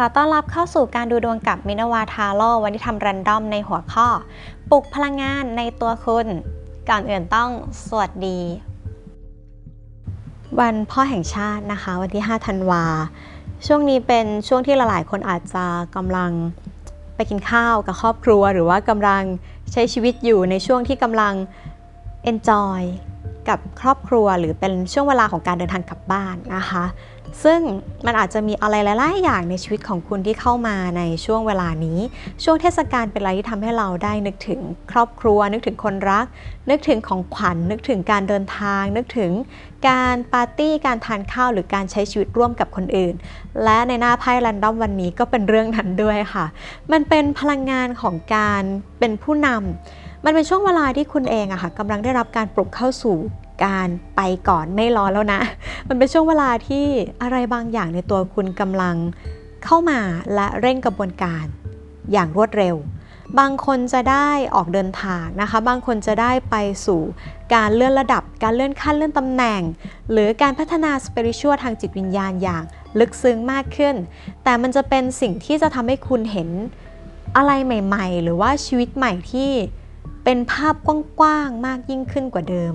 ขอต้อนรับเข้าสู่การดูดวงกับมินาวาทาโร่วันที่ทำรันดอมในหัวข้อ ปลุกพลังงานในตัวคุณ ก่อนอื่นต้องสวัสดี วันพ่อแห่งชาตินะคะ วันที่ 5 ธันวา ช่วงนี้เป็นช่วงที่หลายๆ คนอาจจะกำลังไปกินข้าวกับครอบครัว หรือว่ากำลังใช้ชีวิตอยู่ในช่วงที่กำลัง enjoy กับครอบครัว หรือเป็นช่วงเวลาของการเดินทางกลับบ้านนะคะ ซึ่งมันอาจจะมีอะไรหลาย ๆ อย่างในชีวิตของคุณที่เข้ามาในช่วงเวลานี้ ช่วงเทศกาลเป็นอะไรที่ทำให้เราได้นึกถึงครอบครัว นึกถึงคนรัก นึกถึงของขวัญนึกถึงการเดินทาง นึกถึงการปาร์ตี้การทานข้าวหรือการใช้ชีวิตร่วมกับคนอื่น และในหน้าไพ่แรนดอมวันนี้ก็เป็นเรื่องนั้นด้วยค่ะ มันเป็นพลังงานของการเป็นผู้นำมันเป็นช่วงเวลาที่คุณเองอะค่ะกำลังได้รับการปลุกเข้าสู่ การไปก่อนไม่รอแล้วนะ มันเป็นช่วงเวลาที่อะไรบางอย่างในตัวคุณกำลังเข้ามาและเร่งกระบวนการอย่างรวดเร็ว บางคนจะได้ออกเดินทางนะคะ บางคนจะได้ไปสู่การเลื่อนระดับ การเลื่อนขั้นเลื่อนตำแหน่ง หรือการพัฒนาสเปริชวลทางจิตวิญญาณอย่างลึกซึ้งมากขึ้น แต่มันจะเป็นสิ่งที่จะทำให้คุณเห็นอะไรใหม่ ๆ หรือว่าชีวิตใหม่ที่เป็นภาพกว้างๆมากยิ่งขึ้นกว่าเดิม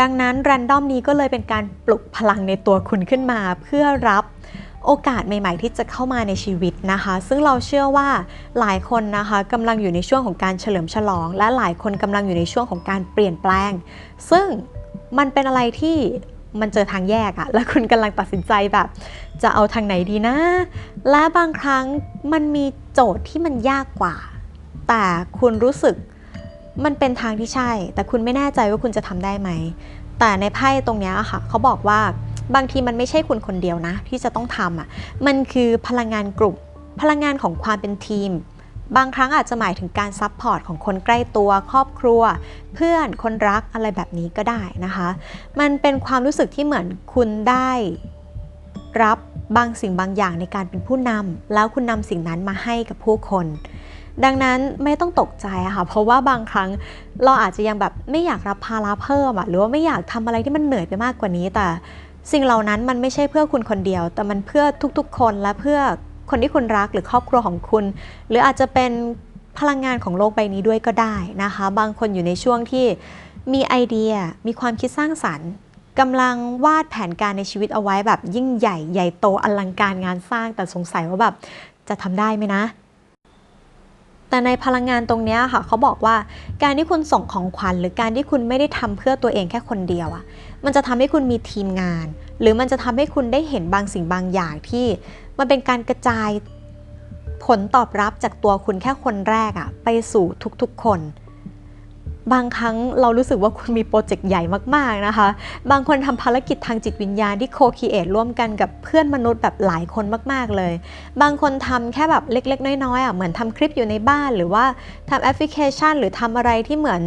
ดังนั้นแรนดอมนี้ก็เลยเป็นการปลุกพลังในตัวคุณขึ้นมา เพื่อรับโอกาสใหม่ ๆ ที่จะเข้ามาในชีวิตนะคะ ซึ่งเราเชื่อว่าหลายคนนะคะกำลังอยู่ในช่วงของการเฉลิมฉลอง และหลายคนกำลังอยู่ในช่วงของการเปลี่ยนแปลง ซึ่งมันเป็นอะไรที่มันเจอทางแยกอะและคุณกำลังตัดสินใจแบบ จะเอาทางไหนดีนะ และบางครั้งมันมีโจทย์ที่มันยากกว่า แต่คุณรู้สึก มันเป็นทางที่ใช่ แต่คุณไม่แน่ใจว่าคุณจะทำได้ไหม แต่ในไพ่ตรงนี้อะค่ะเขาบอกว่าบางทีมันไม่ใช่คุณคนเดียวนะ ที่จะต้องทำอะ มันคือพลังงานกลุ่ม พลังงานของความเป็นทีม บางครั้งอาจจะหมายถึงการซัพพอร์ตของคนใกล้ตัวครอบครัว เพื่อนคนรักอะไรแบบนี้ก็ได้นะคะ มันเป็นความรู้สึกที่เหมือนคุณได้รับบางสิ่งบางอย่างในการเป็นผู้นำแล้วคุณนำสิ่งนั้นมาให้กับผู้คน ดังนั้นไม่ต้องตกใจอะค่ะ เพราะว่าบางครั้งเราอาจจะยังแบบไม่อยากรับภาระเพิ่มอะหรือว่าไม่อยากทำอะไรที่มันเหนื่อยไปมากกว่านี้ แต่สิ่งเหล่านั้นมันไม่ใช่เพื่อคุณคนเดียว แต่มันเพื่อทุกๆ คนและเพื่อคนที่คุณรักหรือครอบครัวของคุณ หรืออาจจะเป็นพลังงานของโลกใบนี้ด้วยก็ได้นะคะ บางคนอยู่ในช่วงที่มีไอเดียมีความคิดสร้างสรรค์กำลังวาดแผนการในชีวิตเอาไว้แบบยิ่งใหญ่ใหญ่โตอลังการงานสร้างแต่สงสัยว่าแบบจะทำได้ไหมนะ แต่ในพลังงานตรงนี้ค่ะเขาบอกว่าการที่คุณส่งของขวัญหรือการที่คุณไม่ได้ทำเพื่อตัวเองแค่คนเดียวอะมันจะทำให้คุณมีทีมงาน หรือมันจะทำให้คุณได้เห็นบางสิ่งบางอย่างที่ มันเป็นการกระจายผลตอบรับจากตัวคุณแค่คนแรกอะไปสู่ทุกๆคน บางครั้งเรารู้สึกว่าคุณมีโปรเจกต์ใหญ่มากๆนะคะ บางคนทำภารกิจทางจิตวิญญาณที่โคคีเอทร่วมกันกับเพื่อนมนุษย์แบบหลายคนมากๆเลย บางคนทำแค่แบบเล็กๆ น้อยๆอะเหมือนทำคลิปอยู่ในบ้านหรือว่าทำแอปพลิเคชัน หรือทำอะไรที่เหมือน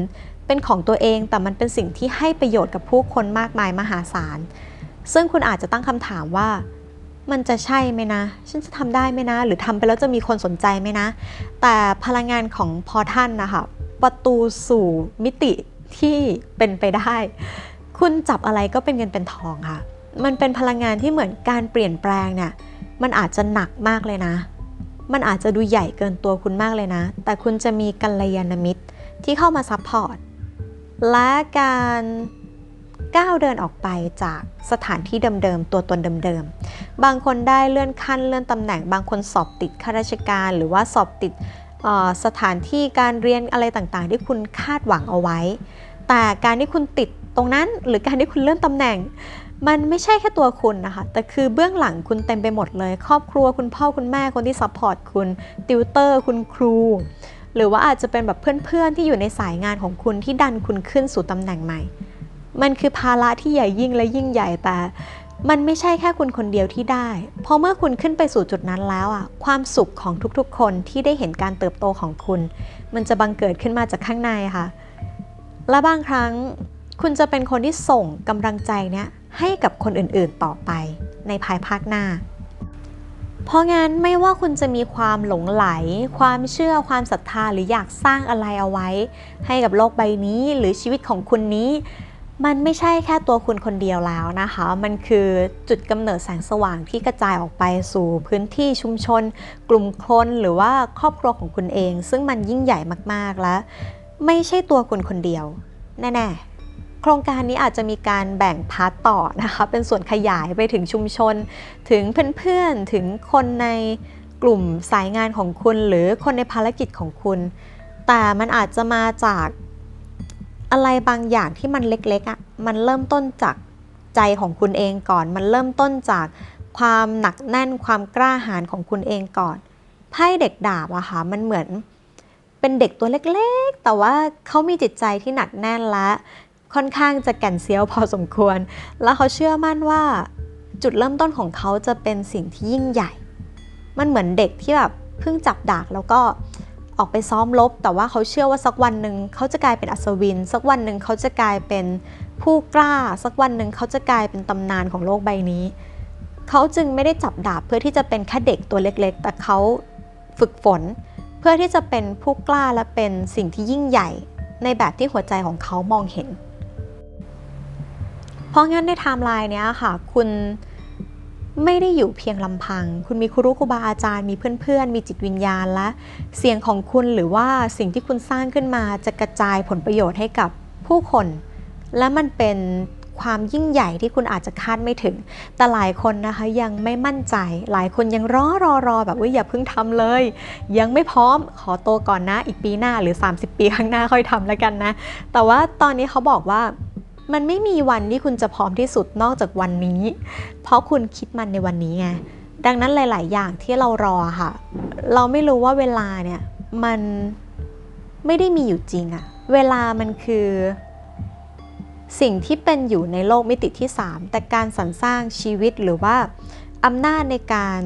เป็นของตัวเอง แต่มันเป็นสิ่งที่ให้ประโยชน์กับผู้คนมากมายมหาศาล ซึ่งคุณอาจจะตั้งคำถามว่ามันจะใช่ไหมนะ ฉันจะทำได้ไหมนะ หรือทำไปแล้วจะมีคนสนใจไหมนะ แต่พลังงานของพอท่านนะคะ ประตูสู่มิติที่เป็นไปได้ คุณจับอะไรก็เป็นเงินเป็นทองค่ะ มันเป็นพลังงานที่เหมือนการเปลี่ยนแปลงเนี่ยมันอาจจะหนักมากเลยนะ มันอาจจะดูใหญ่เกินตัวคุณมากเลยนะ แต่คุณจะมีกัลยาณมิตรที่เข้ามาซัพพอร์ต และการก้าวเดินออกไปจากสถานที่เดิมๆ ตัวตนเดิมๆ บางคนได้เลื่อนขั้นเลื่อนตำแหน่ง บางคนสอบติดข้าราชการ หรือว่าสอบติด สถานที่การเรียนอะไรต่างๆ ที่คุณคาดหวังเอาไว้ แต่การที่คุณติดตรงนั้นหรือการที่คุณเลื่อนตำแหน่ง มันไม่ใช่แค่ตัวคุณนะคะ แต่คือเบื้องหลังคุณเต็มไปหมดเลย ครอบครัวคุณพ่อคุณแม่คนที่ซัพพอร์ตคุณติวเตอร์คุณครู หรือว่าอาจจะเป็นแบบเพื่อนๆที่อยู่ในสายงานของคุณที่ดันคุณขึ้นสู่ตำแหน่งใหม่ มันคือภาระที่ใหญ่ยิ่งและยิ่งใหญ่แต่ มันไม่ใช่แค่คุณคนเดียวที่ได้ เพราะเมื่อคุณขึ้นไปสู่จุดนั้นแล้วอะ ความสุขของทุกๆ คนที่ได้เห็นการเติบโตของคุณ มันจะบังเกิดขึ้นมาจากข้างในค่ะ และบางครั้งคุณจะเป็นคนที่ส่งกำลังใจเนี้ยให้กับคนอื่นๆต่อไปในภายภาคหน้า เพราะงั้นไม่ว่าคุณจะมีความหลงไหล ความเชื่อความศรัทธาหรืออยากสร้างอะไรเอาไว้ ให้กับโลกใบนี้หรือชีวิตของคุณนี้ มันไม่ใช่แค่ตัวคุณคนเดียวแล้วนะคะ มันคือจุดกำเนิดแสงสว่างที่กระจายออกไปสู่พื้นที่ชุมชน กลุ่มคนหรือว่าครอบครัวของคุณเอง ซึ่งมันยิ่งใหญ่มากๆและ ไม่ใช่ตัวคุณคนเดียว แน่ๆโครงการนี้อาจจะมีการแบ่งพาร์ตต่อนะคะ เป็นส่วนขยายไปถึงชุมชน ถึงเพื่อนๆ ถึงคนในกลุ่มสายงานของคุณ หรือคนในภารกิจของคุณ แต่มันอาจจะมาจาก อะไรบางอย่างที่มันเล็กๆอะ่ะมันเริ่มต้นจากใจของคุณเองก่อน มันเริ่มต้นจากความหนักแน่นความกล้าหาญของคุณเองก่อนไพ่เด็กดาบอะค่ะมันเหมือนเป็นเด็กตัวเล็กๆ แต่ว่าเขามีจิตใจที่หนักแน่นและค่อนข้างจะแก่นเซียวพอสมควร แล้วเขาเชื่อมั่นว่าจุดเริ่มต้นของเขาจะเป็นสิ่งที่ยิ่งใหญ่ มันเหมือนเด็กที่แบบเพิ่งจับดากแล้วก็ ออกไปซ้อมรบแต่ว่าเขาเชื่อว่าสักวันหนึ่งเขาจะกลายเป็นอัศวิน สักวันหนึ่งเขาจะกลายเป็นผู้กล้า สักวันหนึ่งเขาจะกลายเป็นตำนานของโลกใบนี้ เขาจึงไม่ได้จับดาบเพื่อที่จะเป็นแค่เด็กตัวเล็กๆ แต่เขาฝึกฝน เพื่อที่จะเป็นผู้กล้าและเป็นสิ่งที่ยิ่งใหญ่ในแบบที่หัวใจของเขามองเห็น เพราะงั้นในไทม์ไลน์เนี้ยค่ะ คุณ ไม่ได้อยู่เพียงลำพัง คุณมีครูครูบาอาจารย์ มีเพื่อนๆ มีจิตวิญญาณและ เสียงของคุณหรือว่าสิ่งที่คุณสร้างขึ้นมาจะกระจายผลประโยชน์ให้กับผู้คน และมันเป็นความยิ่งใหญ่ที่คุณอาจจะคาดไม่ถึง แต่หลายคนนะคะยังไม่มั่นใจ หลายคนยังรอรอรอแบบว่าอย่าเพิ่งทำเลย ยังไม่พร้อม ขอโตก่อนนะ อีกปีหน้าหรือ 30 ปีข้างหน้าค่อยทำแล้วกันนะ แต่ว่าตอนนี้เขาบอกว่า มันไม่มีวันที่คุณจะพร้อมที่สุดนอกจากวันนี้ เพราะคุณคิดมันในวันนี้ไง ดังนั้นหลาย ๆ อย่างที่เรารอค่ะ เราไม่รู้ว่าเวลาเนี่ยมันไม่ได้มีอยู่จริงอะเวลามันคือ สิ่งที่เป็นอยู่ในโลกมิติที่ 3 แต่การสรรสร้างชีวิตหรือว่าอำนาจในการ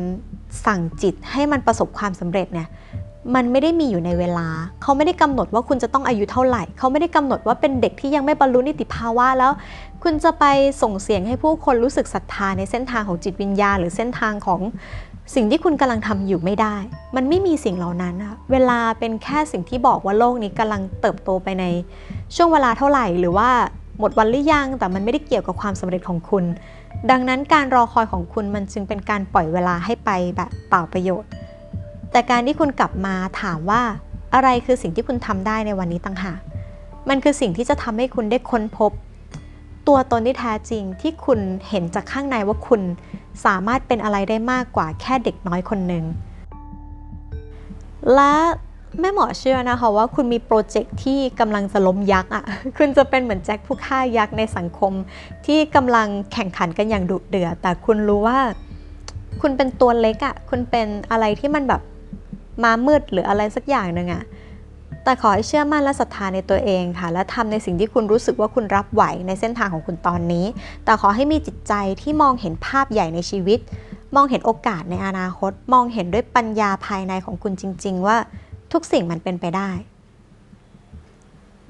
สั่งจิตให้มันประสบความสำเร็จเนี่ย มันไม่ได้มีอยู่ในเวลา เขาไม่ได้กำหนดว่าคุณจะต้องอายุเท่าไหร่ เขาไม่ได้กำหนดว่าเป็นเด็กที่ยังไม่บรรลุนิติภาวะแล้ว คุณจะไปส่งเสียงให้ผู้คนรู้สึกศรัทธาในเส้นทางของจิตวิญญาณหรือเส้นทางของสิ่งที่คุณกำลังทำอยู่ไม่ได้ มันไม่มีสิ่งเหล่านั้นอะเวลาเป็นแค่สิ่งที่บอกว่าโลกนี้กำลังเติบโตไปในช่วงเวลาเท่าไหร่ หรือว่าหมดวันหรือยัง แต่มันไม่ได้เกี่ยวกับความสำเร็จของคุณ ดังนั้นการรอคอยของคุณมันจึงเป็นการปล่อยเวลาให้ไปแบบเปล่าประโยชน์ แต่การที่คุณกลับมาถามว่าอะไรคือสิ่งที่คุณทำได้ในวันนี้ต่างหากมันคือสิ่งที่จะทำให้คุณได้ค้นพบ ตัวตนที่แท้จริงที่คุณเห็นจากข้างในว่าคุณสามารถเป็นอะไรได้มากกว่าแค่เด็กน้อยคนหนึ่งและแม่หมอเชื่อนะคะว่าคุณมีโปรเจกต์ที่กำลังจะล้มยักษ์อะ คุณจะเป็นเหมือนแจ็คผู้ฆ่ายักษ์ในสังคม ที่กำลังแข่งขันกันอย่างดุเดือด แต่คุณรู้ว่า คุณเป็นตัวเล็กอะ คุณเป็นอะไรที่มันแบบ มามืดหรืออะไรสักอย่างหนึ่งอะแต่ขอให้เชื่อมั่นและศรัทธาในตัวเองค่ะ และทำในสิ่งที่คุณรู้สึกว่าคุณรับไหวในเส้นทางของคุณตอนนี้ แต่ขอให้มีจิตใจที่มองเห็นภาพใหญ่ในชีวิต มองเห็นโอกาสในอนาคต มองเห็นด้วยปัญญาภายในของคุณจริง ๆ ว่าทุกสิ่งมันเป็นไปได้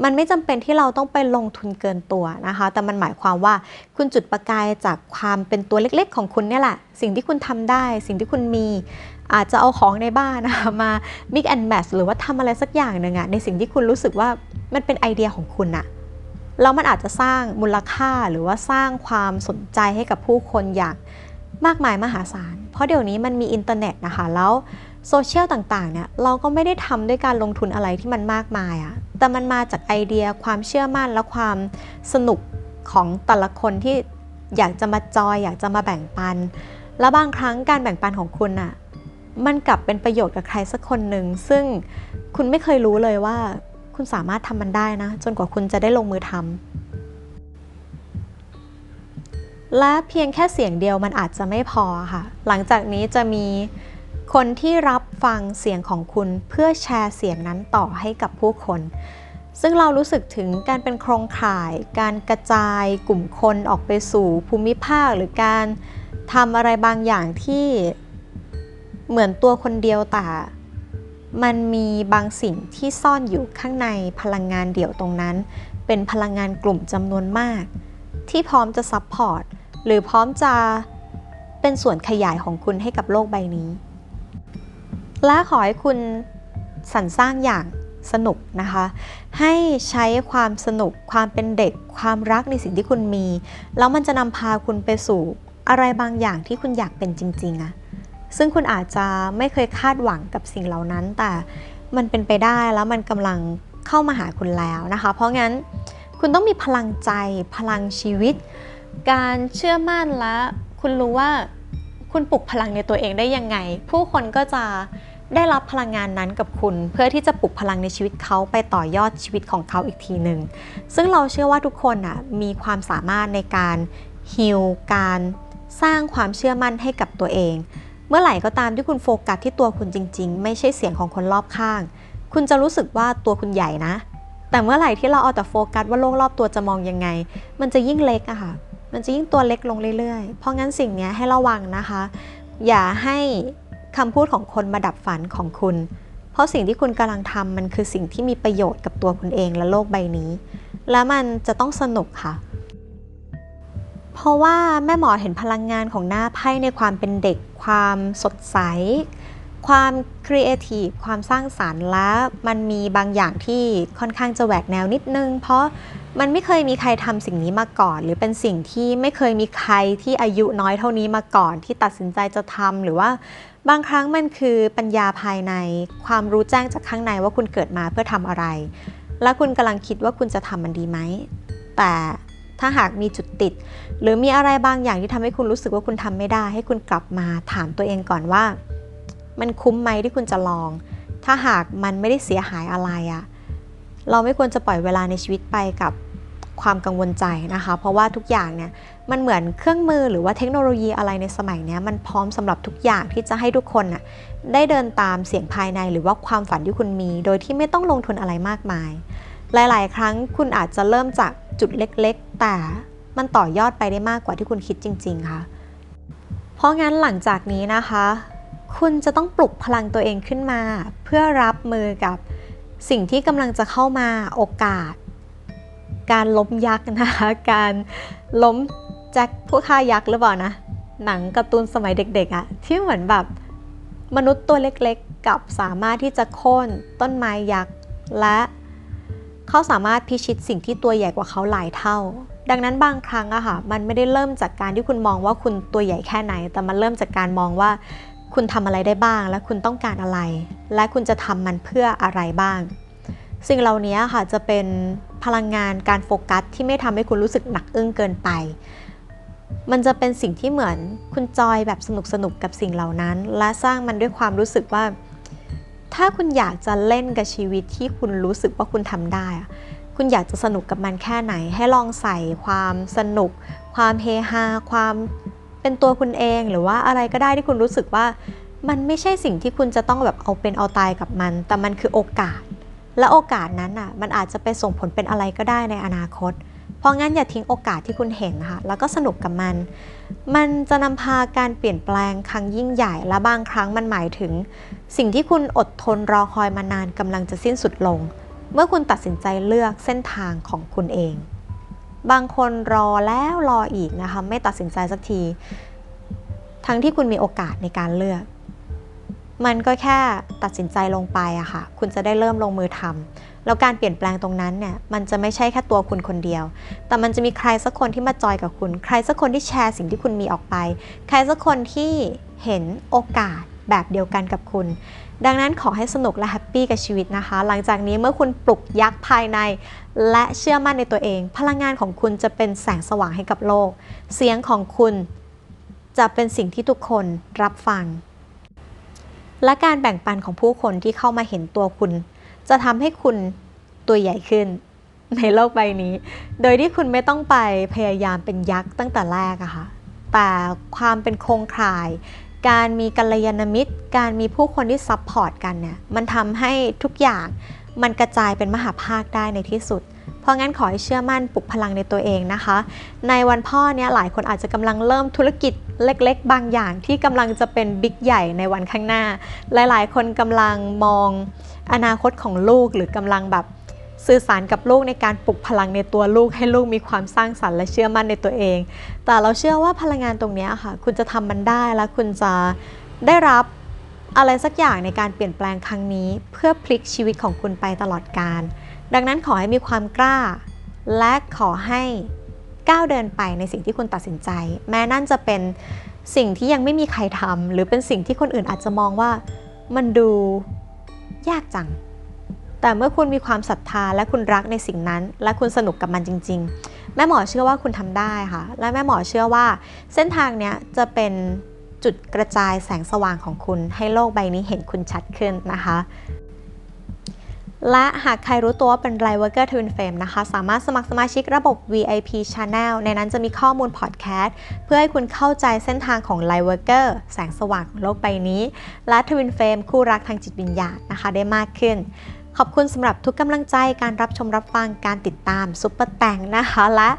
มันไม่จำเป็นที่เราต้องไปลงทุนเกินตัวนะคะ แต่มันหมายความว่าคุณจุดประกายจากความเป็นตัวเล็กๆ ของคุณเนี่ยแหละ สิ่งที่คุณทำได้ สิ่งที่คุณมีอาจจะเอาของในบ้านนะคะมา mix and match หรือว่าทำอะไรสักอย่างหนึ่งอะในสิ่งที่คุณรู้สึกว่ามันเป็นไอเดียของคุณอะแล้วมันอาจจะสร้างมูลค่าหรือว่าสร้างความสนใจให้กับผู้คนอย่างมากมายมหาศาล เพราะเดี๋ยวนี้มันมีอินเทอร์เน็ตนะคะ แล้ว โซเชียลต่างๆเนี่ยเราก็ไม่ได้ทำด้วยการลงทุนอะไรที่มันมากมายอะแต่มันมาจากไอเดียความเชื่อมั่นและความสนุกของแต่ละคนที่อยากจะมาจอย อยากจะมาแบ่งปัน และบางครั้งการแบ่งปันของคุณอะมันกลับเป็นประโยชน์กับใครสักคนหนึ่ง ซึ่งคุณไม่เคยรู้เลยว่า คุณสามารถทำมันได้นะ จนกว่าคุณจะได้ลงมือทำและเพียงแค่เสียงเดียวมันอาจจะไม่พอค่ะ หลังจากนี้จะมี คนที่รับฟังเสียงของคุณเพื่อแชร์เสียงนั้นต่อให้กับผู้คน ซึ่งเรารู้สึกถึงการเป็นโครงข่าย การกระจายกลุ่มคนออกไปสู่ภูมิภาค หรือการทำอะไรบางอย่างที่เหมือนตัวคนเดียวแต่มันมีบางสิ่งที่ซ่อนอยู่ข้างในพลังงานเดี่ยวตรงนั้น เป็นพลังงานกลุ่มจำนวนมาก ที่พร้อมจะซับพอร์ตหรือพร้อมจะเป็นส่วนขยายของคุณให้กับโลกใบนี้ และขอให้คุณสรรสร้างอย่างสนุกนะคะ ให้ใช้ความสนุกความเป็นเด็ก ความรักในสิ่งที่คุณมี แล้วมันจะนำพาคุณไปสู่อะไรบางอย่างที่คุณอยากเป็นจริงๆอะซึ่งคุณอาจจะไม่เคยคาดหวังกับสิ่งเหล่านั้น แต่มันเป็นไปได้แล้วมันกำลังเข้ามาหาคุณแล้วนะคะ เพราะงั้นคุณต้องมีพลังใจ พลังชีวิต การเชื่อมั่นและ คุณรู้ว่าคุณปลุกพลังในตัวเองได้ยังไง ผู้คนก็จะ ได้รับพลังงานนั้นกับคุณ เพื่อที่จะปลุกพลังในชีวิตเขาไปต่อยอดชีวิตของเขาอีกทีหนึ่งซึ่งเราเชื่อว่าทุกคนอะมีความสามารถในการฮิลการสร้างความเชื่อมั่นให้กับตัวเอง เมื่อไหร่ก็ตามที่คุณโฟกัสที่ตัวคุณจริง ๆ ไม่ใช่เสียงของคนรอบข้าง คุณจะรู้สึกว่าตัวคุณใหญ่นะ แต่เมื่อไหร่ที่เราเอาแต่โฟกัสว่าโลกรอบตัวจะมองยังไง มันจะยิ่งเล็กอะค่ะ มันจะยิ่งตัวเล็กลงเรื่อยๆ เพราะงั้นสิ่งนี้ให้ระวังนะคะ อย่าให้ คำพูดของคนมาดับฝันของคุณ เพราะสิ่งที่คุณกำลังทำมันคือสิ่งที่มีประโยชน์กับตัวคุณเองและโลกใบนี้ และมันจะต้องสนุกค่ะ เพราะว่าแม่หมอเห็นพลังงานของหน้าไพ่ในความเป็นเด็ก ความสดใส ความครีเอทีฟความสร้างสารรค์และมันมีบางอย่างที่ค่อนข้างจะแหวกแนวนิดนึง เพราะมันไม่เคยมีใครทำสิ่งนี้มาก่อน หรือเป็นสิ่งที่ไม่เคยมีใครที่อายุน้อยเท่านี้มาก่อน ที่ตัดสินใจจะทำหรือว่าบางครั้งมันคือปัญญาภายใน ความรู้แจ้งจากข้างในว่าคุณเกิดมาเพื่อทำอะไร และคุณกำลังคิดว่าคุณจะทำมันดีไหม แต่ถ้าหากมีจุดติด หรือมีอะไรบางอย่างที่ทำให้คุณรู้สึกว่าคุณทำไม่ได้ ให้คุณกลับมาถามตัวเองก่อนว่า มันคุ้มไหมที่คุณจะลอง ถ้าหากมันไม่ได้เสียหายอะไรอะเราไม่ควรจะปล่อยเวลาในชีวิตไปกับความกังวลใจนะคะ เพราะว่าทุกอย่างเนี่ยมันเหมือนเครื่องมือหรือว่าเทคโนโลยีอะไรในสมัยนี้มันพร้อมสำหรับทุกอย่างที่จะให้ทุกคนน่ะได้เดินตามเสียงภายในหรือว่าความฝันที่คุณมี โดยที่ไม่ต้องลงทุนอะไรมากมาย หลาย ๆ ครั้งคุณอาจจะเริ่มจากจุดเล็ก ๆ แต่มันต่อยอดไปได้มากกว่าที่คุณคิดจริง ๆ ค่ะ เพราะงั้นหลังจากนี้นะคะ คุณจะต้องปลุกพลังตัวเองขึ้นมา เพื่อรับมือกับสิ่งที่กำลังจะเข้ามาโอกาส การล้มยักษ์นะคะ การล้มแจ็คผู้ฆ่ายักษ์หรือเปล่านะ หนังการ์ตูนสมัยเด็กๆอะที่เหมือนแบบมนุษย์ตัวเล็กๆ กับสามารถที่จะโค่นต้นไม้ยักษ์และเขาสามารถพิชิตสิ่งที่ตัวใหญ่กว่าเขาหลายเท่า ดังนั้นบางครั้งอะค่ะ มันไม่ได้เริ่มจากการที่คุณมองว่าคุณตัวใหญ่แค่ไหน แต่มันเริ่มจากการมองว่า คุณทำอะไรได้บ้าง และคุณต้องการอะไร และคุณจะทำมันเพื่ออะไรบ้าง สิ่งเหล่านี้ค่ะจะเป็นพลังงานการโฟกัสที่ไม่ทำให้คุณรู้สึกหนักอึ้งเกินไป มันจะเป็นสิ่งที่เหมือนคุณจอยแบบสนุกสนุกกับสิ่งเหล่านั้น และสร้างมันด้วยความรู้สึกว่า ถ้าคุณอยากจะเล่นกับชีวิตที่คุณรู้สึกว่าคุณทำได้ คุณอยากจะสนุกกับมันแค่ไหน ให้ลองใส่ความสนุก ความเฮฮา ความ เป็นตัวคุณเองหรือว่าอะไรก็ได้ที่คุณรู้สึกว่า มันไม่ใช่สิ่งที่คุณจะต้องแบบเอาเป็นเอาตายกับมัน แต่มันคือโอกาส และโอกาสนั้นอะมันอาจจะไปส่งผลเป็นอะไรก็ได้ในอนาคต เพราะงั้นอย่าทิ้งโอกาสที่คุณเห็นค่ะแล้วก็สนุกกับมัน มันจะนำพาการเปลี่ยนแปลงครั้งยิ่งใหญ่และบางครั้งมันหมายถึง สิ่งที่คุณอดทนรอคอยมานานกำลังจะสิ้นสุดลง เมื่อคุณตัดสินใจเลือกเส้นทางของคุณเอง บางคนรอแล้วรออีกนะคะ ไม่ตัดสินใจสักที ทั้งที่คุณมีโอกาสในการเลือก มันก็แค่ตัดสินใจลงไปอะค่ะ คุณจะได้เริ่มลงมือทำแล้วการเปลี่ยนแปลงตรงนั้นเนี่ยมันจะไม่ใช่แค่ตัวคุณคนเดียว แต่มันจะมีใครสักคนที่มาจอยกับคุณ ใครสักคนที่แชร์สิ่งที่คุณมีออกไป ใครสักคนที่เห็นโอกาส แบบเดียวกันกับคุณ ดังนั้นขอให้สนุกและแฮปปี้กับชีวิตนะคะ หลังจากนี้เมื่อคุณปลุกยักษ์ภายใน และเชื่อมั่นในตัวเอง พลังงานของคุณจะเป็นแสงสว่างให้กับโลก เสียงของคุณจะเป็นสิ่งที่ทุกคนรับฟัง และการแบ่งปันของผู้คนที่เข้ามาเห็นตัวคุณ จะทำให้คุณตัวใหญ่ขึ้นในโลกใบนี้ โดยที่คุณไม่ต้องไปพยายามเป็นยักษ์ตั้งแต่แรกอะค่ะ แต่ความเป็นโครงข่าย การมีกัลยาณมิตร การมีผู้คนที่ซัพพอร์ตกันเนี่ยมันทำให้ทุกอย่างมันกระจายเป็นมหาภาคได้ในที่สุด เพราะงั้นขอให้เชื่อมั่นปลุกพลังในตัวเองนะคะ ในวันพ่อเนี่ยหลายคนอาจจะกำลังเริ่มธุรกิจเล็กๆ บางอย่างที่กำลังจะเป็นบิ๊กใหญ่ในวันข้างหน้า หลายๆ คนกำลังมองอนาคตของลูกหรือกำลังแบบ สื่อสารกับลูกในการปลุกพลังในตัวลูก ให้ลูกมีความสร้างสรรค์และเชื่อมั่นในตัวเอง แต่เราเชื่อว่าพลังงานตรงนี้ค่ะ คุณจะทำมันได้แล้วคุณจะได้รับอะไรสักอย่างในการเปลี่ยนแปลงครั้งนี้ เพื่อพลิกชีวิตของคุณไปตลอดกาลดังนั้นขอให้มีความกล้า และขอให้ก้าวเดินไปในสิ่งที่คุณตัดสินใจ แม้นั่นจะเป็นสิ่งที่ยังไม่มีใครทำหรือเป็นสิ่งที่คนอื่นอาจจะมองว่ามันดูยากจัง แต่เมื่อคุณมีความศรัทธาและคุณรักในสิ่งนั้น และคุณสนุกกับมันจริง ๆ แม่หมอเชื่อว่าคุณทำได้ค่ะ และแม่หมอเชื่อว่า เส้นทางเนี้ยจะเป็นจุดกระจายแสงสว่างของคุณ ให้โลกใบนี้เห็นคุณชัดขึ้นนะคะและหากใครรู้ตัวว่าเป็น Light Worker Twin Flame นะคะ สามารถสมัครสมาชิกระบบ VIP Channel ในนั้นจะมีข้อมูลพอดแคสต์เพื่อให้คุณเข้าใจเส้นทางของ Light Worker แสงสว่างของโลกใบนี้ และ Twin Flame คู่รักทางจิตวิญญาณนะคะได้มากขึ้น ขอบคุณสำหรับทุกกำลังใจการรับชมรับฟังการติดตามซุปเปอร์แตงนะคะ และ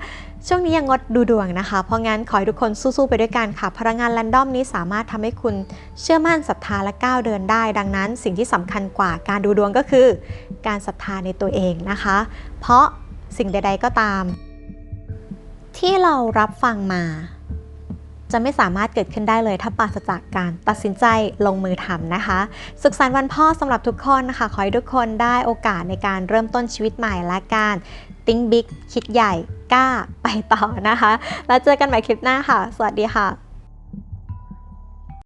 ช่วงนี้ยังงดดูดวงนะคะ เพราะงั้นขอให้ทุกคนสู้ๆไปด้วยกันค่ะ พลังงานแรนดอมนี้สามารถทำให้คุณเชื่อมั่นศรัทธาและก้าวเดินได้ ดังนั้นสิ่งที่สำคัญกว่าการดูดวงก็คือ การศรัทธาในตัวเองนะคะ เพราะสิ่งใด ๆก็ตาม ที่เรารับฟังมา จะไม่สามารถเกิดขึ้นได้เลยถ้าปราศจากการตัดสินใจลงมือทำนะคะ สุขสันต์วันพ่อสำหรับทุกคนนะคะ ขอให้ทุกคนได้โอกาสในการเริ่มต้นชีวิตใหม่และการติ้งบิ๊กคิดใหญ่กล้าไปต่อนะคะ แล้วเจอกันใหม่คลิปหน้าค่ะ สวัสดีค่ะ